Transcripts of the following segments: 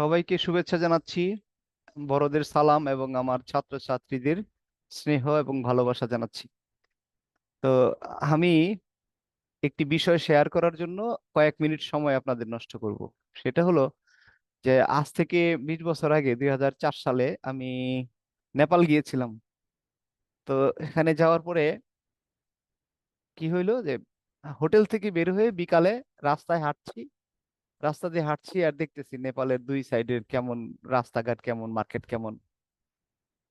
সবাইকে শুভেচ্ছা জানাচ্ছি। বড়দের সালাম এবং আমার ছাত্রছাত্রীদের স্নেহ এবং ভালোবাসা জানাচ্ছি। তো আমি একটি বিষয় শেয়ার করার জন্য কয়েক মিনিট সময় আপনাদের নষ্ট করব। সেটা হলো যে, আজ থেকে বিশ বছর আগে দুই হাজার চার সালে আমি নেপাল গিয়েছিলাম। তো এখানে যাওয়ার পরে কি হইল যে, হোটেল থেকে বের হয়ে বিকালে রাস্তায় হাঁটছি। রাস্তা দিয়ে হাঁটছি আর দেখতেছি নেপালের দুই সাইডের কেমন রাস্তাঘাট কেমন মার্কেট কেমন।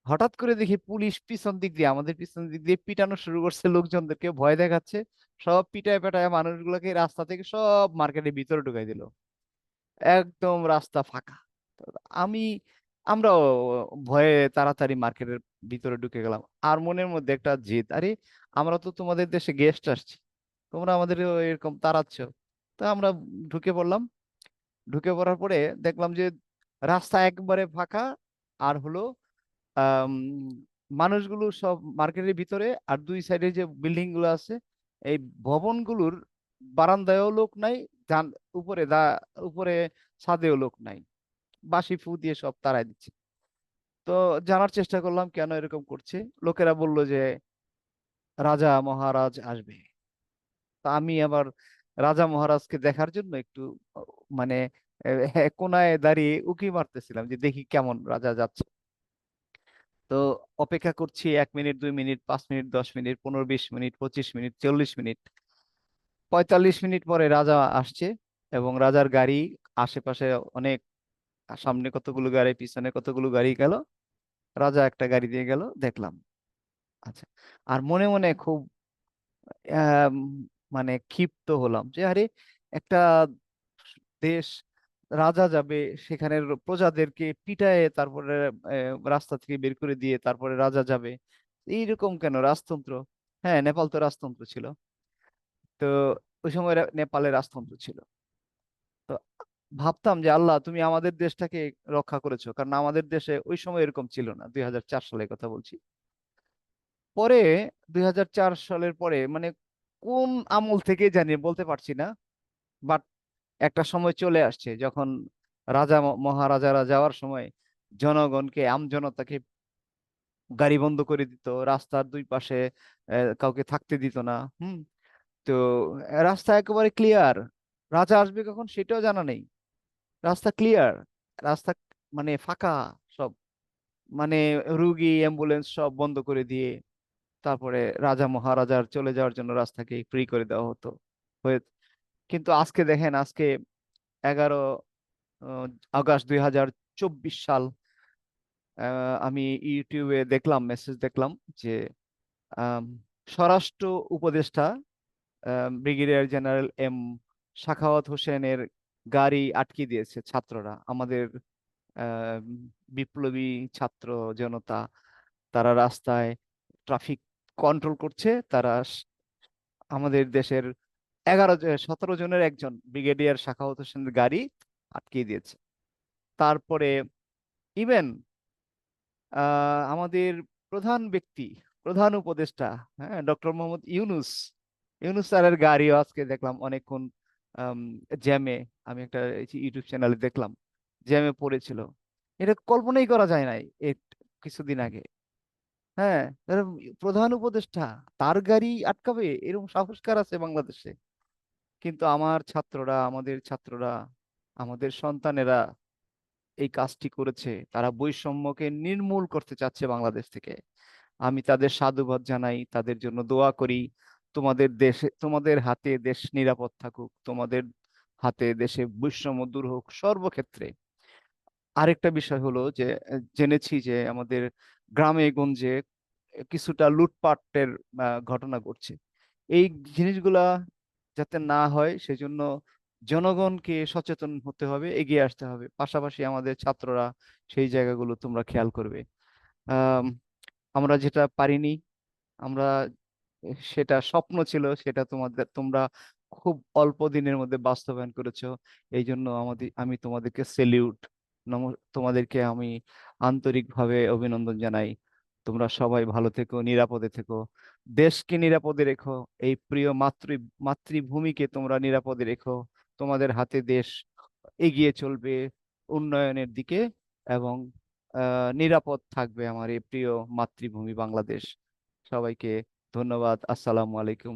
হঠাৎ করে দেখি পুলিশ পিছন দিক দিয়ে, আমাদের পিছন দিক দিয়ে পিটানো শুরু করছে, লোকজনদেরকে ভয় দেখাচ্ছে। সব পিটায় পেটায় মানুষগুলোকে রাস্তা থেকে সব মার্কেটের ভিতরে ঢুকাই দিল। একদম রাস্তা ফাঁকা। আমি, আমরাও ভয়ে তাড়াতাড়ি মার্কেটের ভিতরে ঢুকে গেলাম। আর মনের মধ্যে একটা জেদ, আরে আমরা তো তোমাদের দেশে গেস্ট আসছি, তোমরা আমাদের এরকম তাড়াচ্ছ। তো আমরা ঢুকে পড়লাম। ঢুকে পড়ার পরে দেখলাম যে রাস্তা একবারে ফাঁকা, আর হলো মানুষগুলো সব মার্কেটের ভিতরে আর দুই সাইডে যে বিল্ডিংগুলো আছে, এই ভবনগুলোর বারান্দায়ও লোক নাই উপরে দা, উপরে ছাদেও লোক নাই। বাঁশি ফু দিয়ে সব তারাই দিচ্ছে। তো জানার চেষ্টা করলাম কেন এরকম করছে? লোকেরা বলল যে রাজা মহারাজ আসবে। তা আমি আবার রাজা মহারাজকে দেখার জন্য একটু মানে কোনায় দাঁড়িয়ে উকি মারতেছিলাম যে দেখি কেমন রাজা যাচ্ছে। তো অপেক্ষা করছি এক মিনিট, দুই মিনিট, পাঁচ মিনিট, দশ মিনিট, পনেরো, বিশ মিনিট, পঁচিশ মিনিট, চল্লিশ মিনিট। পঁয়তাল্লিশ মিনিট পরে রাজা আসছে এবং রাজার গাড়ি আশেপাশে অনেক, সামনে কতগুলো গাড়ি, পিছনে কতগুলো গাড়ি গেল, রাজা একটা গাড়ি দিয়ে গেল, দেখলাম। আচ্ছা আর মনে মনে খুব মানে ক্ষিপ্ত হলাম যে আরে একটা দেশ রাজা যাবে সেখানের প্রজাদেরকে পিটায়ে তারপরে রাস্তা থেকে বের করে দিয়ে তারপরে রাজা যাবে। এইরকম কেন? রাজতন্ত্র? হ্যাঁ নেপাল তো রাজতন্ত্র ছিল। তো ওই সময় নেপালে রাজতন্ত্র ছিল। তো ভাবতাম যে, আল্লাহ, তুমি আমাদের দেশটাকে রক্ষা করেছ। কারণ আমাদের দেশে ওই সময় এরকম ছিল না। দুই হাজার চার সালের কথা বলছি। পরে, দুই হাজার চার সালের পরে মানে কোন আমল থেকে জানি বলতে পারছি না। বাট একটা সময় চলে আসছে যখন রাজা মহারাজারা যাওয়ার সময় জনগণকে, আমজনতাকে গাড়ি বন্ধ করে দিত, রাস্তার দুই পাশে কাউকে থাকতে দিত না, হুম? তো রাস্তা একেবারে ক্লিয়ার রাজা আসবে কখন সেটাও জানা নেই। রাস্তা ক্লিয়ার রাস্তা মানে ফাঁকা সব। মানে রুগী অ্যাম্বুলেন্স সব বন্ধ করে দিয়ে তারপরে রাজা মহারাজার চলে যাওয়ার জন্য রাস্তাকে ফ্রি করে দেওয়া হতো। হয়ে কিন্তু আজকে দেখেন, আজকে এগারো আগস্ট দুই হাজার চব্বিশ সাল আমি ইউটিউবে দেখলাম মেসেজ দেখলাম যে স্বরাষ্ট্র উপদেষ্টা ব্রিগেডিয়ার জেনারেল এম সাখাওয়াত হোসেনের গাড়ি আটকে দিয়েছে ছাত্ররা। আমাদের বিপ্লবী ছাত্র জনতা, তারা রাস্তায় ট্রাফিক কন্ট্রোল করছে, তারা আমাদের দেশের এগারো সতেরো জনের একজন ব্রিগেডিয়ার সাখাওয়াত হোসেনের গাড়ি আটকিয়ে দিয়েছে। তারপরে ইভেন আমাদের প্রধান ব্যক্তি, প্রধান উপদেষ্টা হ্যাঁ ডক্টর মোহাম্মদ ইউনুস ইউনুস স্যারের গাড়িও আজকে দেখলাম অনেকক্ষণ জ্যামে, আমি একটা ইউটিউব চ্যানেলে দেখলাম, জ্যামে পড়েছিল। এটা কল্পনাই করা যায় নাই কিছুদিন আগে। হ্যাঁ প্রধান উপদেষ্টা, তার গাড়ি আটকাবে এরকম সাহস কার আছে বাংলাদেশে? কিন্তু আমার ছাত্ররা, আমাদের ছাত্ররা, আমাদের সন্তানেরা এই কাজটি করেছে। তারা বৈষম্যকে নির্মূল করতে চাচ্ছে বাংলাদেশ থেকে। আমি তাদের সাধুবাদ জানাই, তাদের জন্য দোয়া করি। তোমাদের দেশে, তোমাদের হাতে দেশ নিরাপদ থাকুক, তোমাদের হাতে দেশে বৈষম্য দূর হোক সর্বক্ষেত্রে। আরেকটা বিষয় হলো যে, জেনেছি যে আমাদের গ্রামে গঞ্জে কিছুটা লুটপাটের ঘটনা ঘটছে। এই জিনিসগুলা যাতে না হয় সেজন্য জনগণকে সচেতন হতে হবে এগিয়ে আসতে হবে। পাশাপাশি আমাদের ছাত্ররা সেই জায়গাগুলো তোমরা খেয়াল করবে। আম, আমরা যেটা পারিনি আমরা সেটা স্বপ্ন ছিল সেটা তোমাদের তোমরা খুব অল্প দিনের মধ্যে বাস্তবায়ন করেছ। এই জন্য আমাদের আমি তোমাদেরকে সেলিউট তোমাদেরকে আমি আন্তরিকভাবে অভিনন্দন জানাই। তোমরা সবাই ভালো থেকো, নিরাপদে থেকো। দেশকে নিরাপদে রেখো, এই প্রিয় মাতৃ, মাতৃভূমিকে তোমরা নিরাপদে রেখো। তোমাদের হাতে দেশ এগিয়ে চলবে উন্নয়নের দিকে এবং নিরাপদ থাকবে আমার এই প্রিয় মাতৃভূমি বাংলাদেশ। সবাইকে ধন্যবাদ, আসসালামু আলাইকুম।